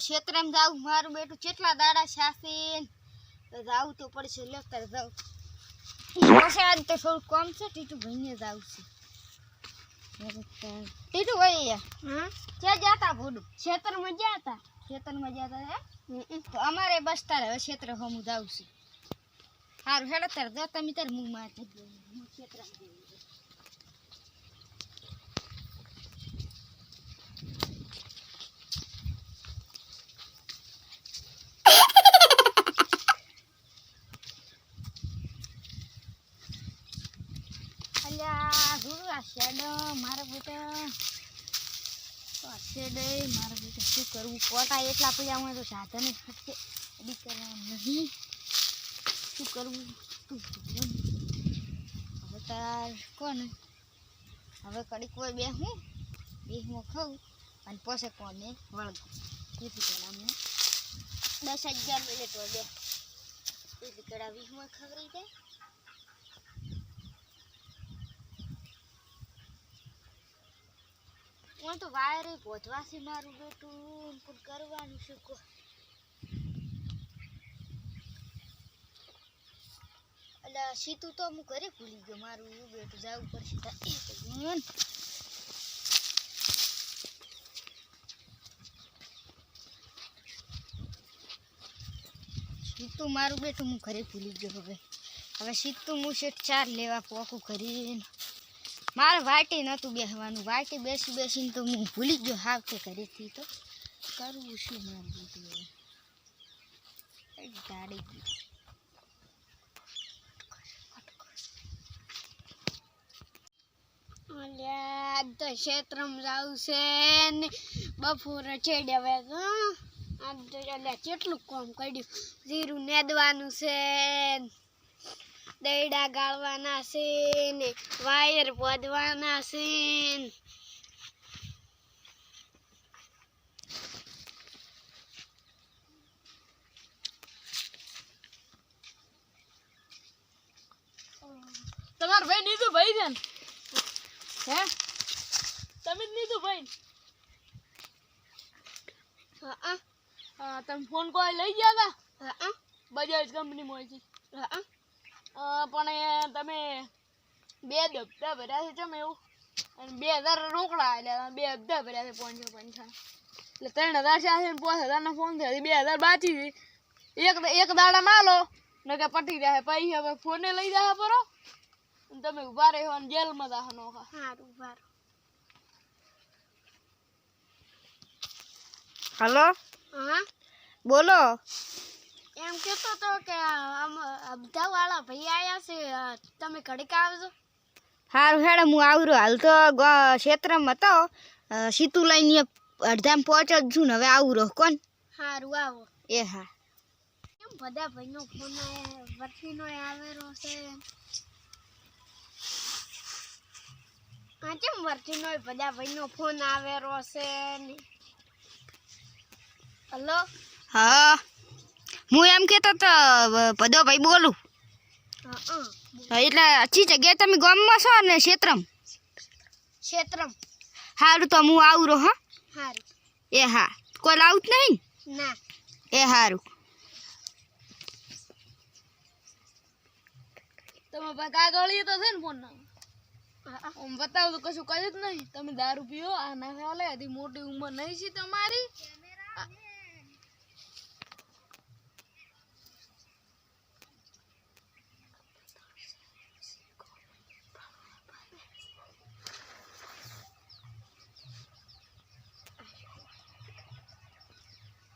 ક્ષેત્રમાં જાઉં મારું બેટું કેટલા દાડા શાસીન જાવું તો પડશે લે જાઉં. વરસાદ તો થોડું કમ છે ટીટુ ભાઈને જાઉં છે ટીટુ ભાઈ હા? ક્યાં જતા ભોડું. ખેતરમાં જ્યાં હતા? ખેતરમાં જતા તો અમારે બસ તારે હવે ક્ષેત્ર હમું જાઉં છે સારું હેડો તારે જો તમે તારે મું માં હું ક્ષેત્રમાં શેડો મારા બેટા. તો આ મારા બેટા, શું કરવું? કોટા એટલા પડ્યા હોય તો સાધન અડી નહીં. શું કરવું? હવે તાર કોને હવે કડી કોઈ બે હું બેહમાં ખાઉં, અને પછી કોને વળગું. તેથી પહેલાં હું દસ હજાર મિનિટ બે. તેથી કડા વીસમાં ખવડાવી જાય હું તો વાયરે પહોંચવાથી મારું બેટું પણ કરવાનું છે. એટલે સીતું તો હું ઘરે ભૂલી ગયો મારું બેટું જવું પડશે. સીતું, મારું બેટું હું ઘરે ભૂલી ગયો હવે. હવે સીતું હું શેઠ ચાર લેવા પોકું કરીને મારે વાટી નહોતું બેસવાનું વાટી બેસી બેસીને તો હું ભૂલી ગયો હાવ કે ઘરેથી તો. કરવું શું મારું બધું આજ તો ક્ષેત્રમાં જાવું છે કેટલું કામ કર્યું? જીરું નેદવાનું છે દૈડા ગાળવાના છે ને. વાયર બોધવાના સીન તમારો ભાઈ નીતુ ભાઈ છે હે? તમે જ નીતુ ભાઈ? હા હા તમે ફોન કોઈ લઈ ગયા હતા હા. બજાજ કંપનીમાં છે. હા. પણ એ તમે બે હપ્તા ભર્યા છે ચમ એવું. અને બે હજાર રોકડા એટલે બે હપ્તા ભર્યા છે પાંચસો પંચાણું એટલે ત્રણ હજાર છે ને પાંચ હજારનો ફોન થયો બે હજાર બાકી છે. એક એક દાડા માલો ને કે પટી જાય પછી હવે ફોને લઈ જાય પરો. તમે ઊભા રહ્યો અને જેલમાં જાહ નોખા. સારું સારું હલો? હા? બોલો. એમ કહેતો તો કે આમ અબધા વાળા ભાઈ આયા છે તમે ઘડીક આવજો. સારું હેડે હું આવરો. હાલ તો ક્ષેત્રમાં હતો સીતુ લઈને અડધામ પહોંચો જ છું ને હવે આવરો. કોણ? સારું આવો. એ હા. કેમ બધા ભાઈનો ફોન વરસીનો આવેલો છે? હા કેમ વરસીનો બધા ભાઈનો ફોન આવેલો છે? હલો? હા. હું એમ કહેતો તો ભદો ભાઈ બોલું. હા, એટલે અચ્છી જગ્યાએ તમે ગામમાં છો ને ક્ષેત્રમ? ક્ષેત્રમ. સારું તો હું આવરો હા. સારું એ હા. કોઈ લાવું જ નહીં? ના. એ સારું તમે કાગળીએ તો છે ને ફોન હું હા, હા. બતાવું તો કશું કહ્યું જ નહીં. તમે દારૂ પીઓ આ ના ખાલે હજી મોટી ઉંમર નહીં છે તમારી આ-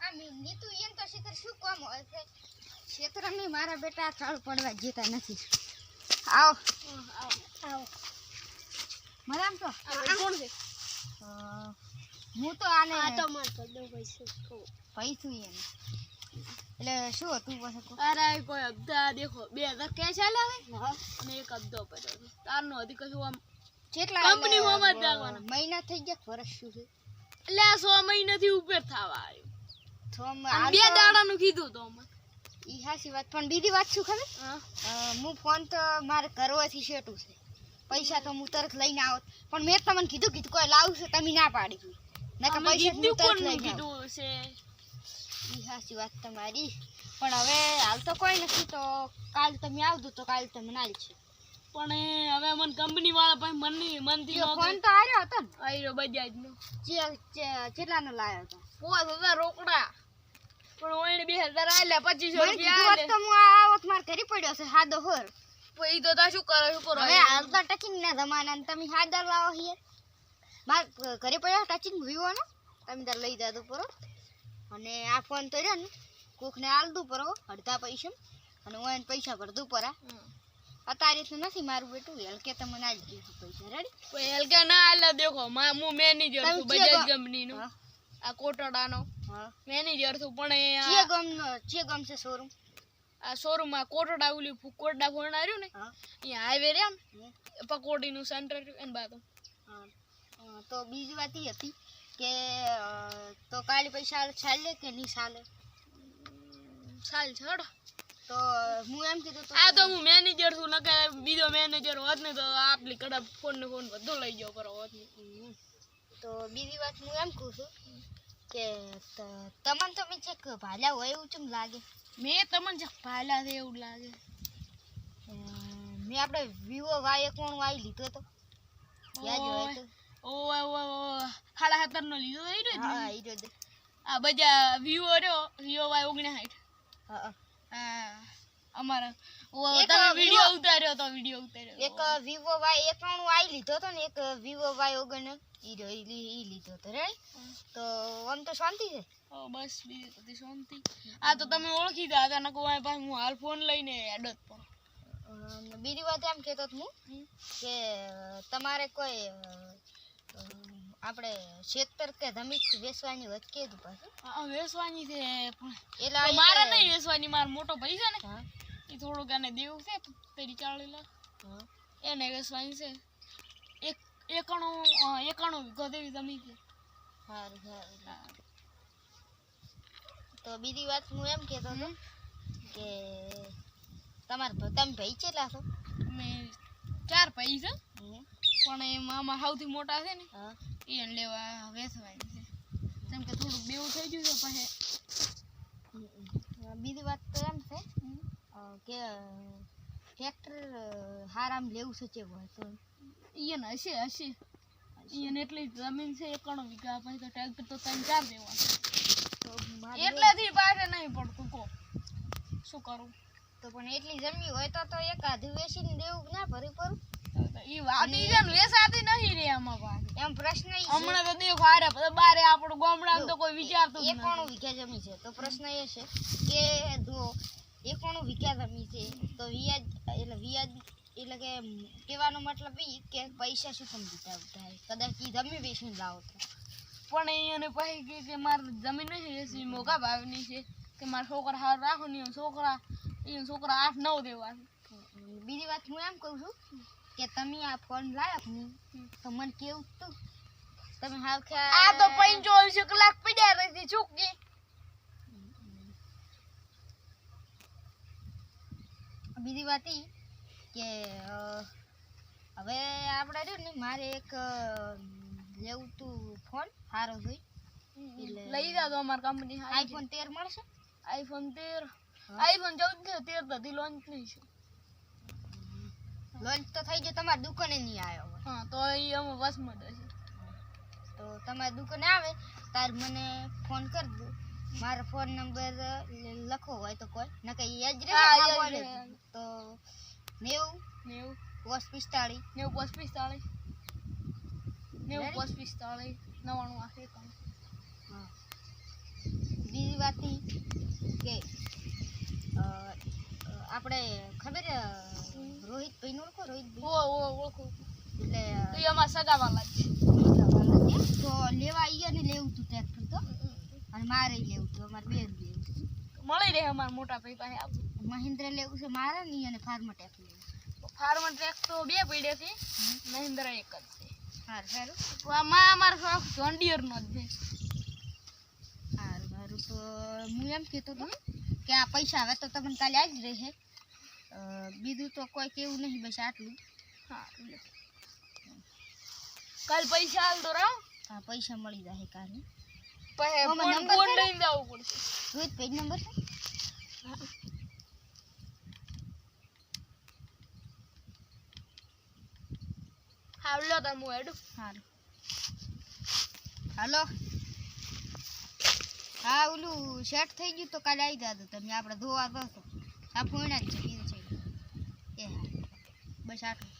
આ મીની તું એમ શું કામ હોય છે ક્ષેત્રમાં મારા બેટા થળ પડવા જતા નથી. આવો. આવો. આવો મરામ તો કોણ છે? હું તો આને આ તો માર કહું. પૈસું એમ. એટલે શું હતું પછી? અરે કોઈ હપ્તા દેખો. બે હજાર કેશ આલ્યા છે અને એક હપ્તો પડ્યો તારનો હજી કશું આમ કેટલા કંપની હોમાં જ મહિના થઈ ગયા વર્ષ શું છે એટલે આ સો મહિનાથી ઉપર થવા આવ્યું. બે દાડાનું કીધું તો અમે. ઈ હાચી વાત. પણ બીજી વાત શું ખબર? હું. ફોન તો મારે કરવાથી શેટું છે. પૈસા તો હું તરત લઈને આવત પણ મેં તમને કીધું કીધું કોઈ લાવશે તમે ના પાડી નકર પૈસા હું તરત કોણનું કીધું છે? ઈ હાચી વાત તમારી. પણ હવે હાલ તો કોઈ નથી તો કાલ તમે આવજો તો કાલ તમને આલ છે પણ હવે મન કંપની વાળા ભાઈ મન મનથી નો ફોન તો આર્યો હતો ને. આયરો બજાજ નો કેટલાનો લાવ્યો હતો પોસ હજાર રોકડા. પણ ઓઈને બે હજાર આલ્યા પચીસો રૂપિયા કીધું હોત આલે. તો હું આ આવત માર ઘરે પડ્યો છે હાદો હોર. પછી તો તા શું કરે શું કરો? હવે હાલ તો ટચિંગ ના જમાના ને તમે હાદર લાવો હિયર માર ઘરે પડ્યો ટચિંગ વિવો નો? તમે તાર લઈ જાદો પરો. અને આ ફોન તો રહ્યો ને કોકને આલ દઉં પરો અડધા પૈસા અને હું પૈસા ભરદું પરા. અત્યારે તો નથી મારું બેટું હલકે તમે ના જ પૈસા રેડી હલકા ના આલે દેખો મા હું તમે છું બજાજ ગા- કંપની નો હા. આ કોટડાનો. મેનેજર છું પણ એ આ- ચિયા ગામ છે શોરૂમ આ શોરૂમમાં કોટડા ઓલી કોટડા ફોન આવ્યું ને હા. અહીંયા હાઈવે રહ્યા ને પકોડી નું સેન્ટર એને. હા, તો બીજી વાત એ હતી કે તો કાલે પૈસા ચાલે કે નહીં ચાલે? સાલ છે તો હું એમ કીધું તો આ તો હું મેનેજર છું નકે બીજો મેનેજર હોત ને તો આપલી કડા ફોન ને ફોન બધું લઈ જાવ કરો હોત. તો બીજી વાત હું એમ કહું છું કે તમને તો મેં ચેક ભાલ્યા હોય એવું ચમ લાગે? મેં તમને જ ભાલા છે એવું લાગે. મેં આપણે વિવો વાય કોણ વાય લીધો તો? યાદ હોય તો? ઓય ઓય સાડા સત્તર નો લીધો રહ્યો હા. રહ્યો. આ બધા વિવો રહ્યો વિવો વાય ઓગણસાઠ. હા, હા. અમારા. તમે વિડિયો ઉતાર્યો તો વિડિયો ઉતાર્યો. એક વિવો વાય એકાણું આઈ લીધો તો ને એક વિવો વાય ઓગણ ઈ લીધો તો રે તો આમ તો શાંતિ છે? બસ બીજું તો શાંતિ. આ તો તમે ઓળખી દા હતા નકો મારી પાસે હું હાલ ફોન લઈને એડત પર. બીજી વાત એમ કહેતો હતો હું કે તમારે કોઈ આપણે ક્ષેત્ર કે જમીન વેચવાની વચ્ચે તો પાછું? વેચવાની છે પણ એટલે મારે નહીં વેચવાની મારો મોટો ભાઈ છે ને. એ થોડુંક એને દેવું છે પેલી ચાળી લાખ હા. એને વેચવાની છે. એક એકાણું એકાણું વીઘો દેવી જમીન છે. સારું સારું તો બીજી વાત હું એમ કહેતો હતો કે તમારે તમે ભાઈ કેટલા છો? અમે ચાર ભાઈ છે. પણ એમાં આમાં સૌથી મોટા છે ને એને લેવા વેચવાની છે. જેમ કે થોડુંક બેવું થઈ ગયું છે પછી હમ, હમ. બીજી વાત તો એમ છે અ, કે ટ્રેક્ટર હારામ લેવું છે ચેવું હોય તો? ઈયન હશે હશે. ઈયન એટલી જમીન છે એકાણું વીઘા. પછી તો ટ્રેક્ટર તો ત્રણ ચાર દેવા એટલેથી પાસે નહીં પડતું કો. શું કરું? તો પણ એટલી જમી હોય તો તો એક આધું વેચીને દેવું ના ભરી પરું ઈ વાડી છે ને વેસાતી નહીં રે આમાં પાસે એમ પ્રશ્ન હમણાં તો દેખો આરે બારે આપણું ગામડામાં તો કોઈ વિચારતું જ એકાણું વીઘા જમી છે તો પ્રશ્ન એ છે કે જો એકાણું વીઘા રમી છે? તો વ્યાજ એટલે વ્યાજ એટલે કે કહેવાનો મતલબ એ કે પૈસા શું સમજીતા દીધા કદાચ એ જમી વેચીને લાવો તો. પણ એને પછી કે કે મારે જમીન નથી વેચવી મોઘા ભાવની છે કે મારા છોકરા હાર રાખો ને છોકરા એ છોકરા આઠ નવ દેવા બીજી વાત હું એમ કહું છું કે તમે આ ફોન લાવ્યા નહીં? તો મને કેવું તું. તમે હાવ ખ્યાલ આ તો પંચોવીસ કલાક પડ્યા રહેતી ચૂકી બીજી વાત એ કે હવે આપણે રહ્યું ને મારે એક લેવું તું ફોન સારો જોઈ. લઈ જાતો અમારી કંપની આઈફોન તેર મળશે? આઈફોન તેર. આઈફોન ચૌદ છે તેર બધી લોન્ચ નહીં છે. લોન્ચ તો થઈ ગયો તમારી દુકાને નહીં આવ્યો હા તો એ અમે વસમાં છે તો તમારી દુકાને આવે તાર મને ફોન કરી દો. મારો ફોન નંબર લખો હોય તો કોઈ ન બોલે રહે. તો નેવું? નેવું. પિસ્તાળીસ. નેવું પિસ્તાળીસ. નેવું? પોસ્ટ પિસ્તાળીસ. નવાણું. બીજી વાત કે આપણે ખબરનું ઓળખો? ઓ ઓ ઓળખું. એટલે તો એમાં સગાવાલા છે. તો લેવા અહીંયા ને લેવું તું ટ્રેક્ટર તો? અને મારે લેવું તું અમારે બે લેવું તું મળી રહે અમારા મોટા ભાઈ પાસે આવું. મહિન્દ્ર લેવું છે મારે નહીં અને ફાર્મટેક લેવું ફાર્મર ટેક તો બે પીડે છે મહિન્દ્ર એક જ છે. સારું સારું તો આમાં અમારો શોખ જોન નો જ છે. સારું સારું તો હું એમ કહેતો હતો કે આ પૈસા હવે તો તમને કાલે આવી જ રહેશે બીજું તો કોઈ કેવું નહીં બસ આટલું. હા કાલ પૈસા હાલ તો રાવ આ પૈસા મળી જશે કાલે. આમાં ફોન ફોન લઈને જવું પડશે. જોઈ પેજ નંબર છે? હાલો તમે હેડું. સારું હાલો. હા ઓલું સેટ થઈ ગયું તો કાલે આવી જતો તમે આપણે ધોવા દો આ ફોન જ છે બીજું છે. એ હા બસ આટલું.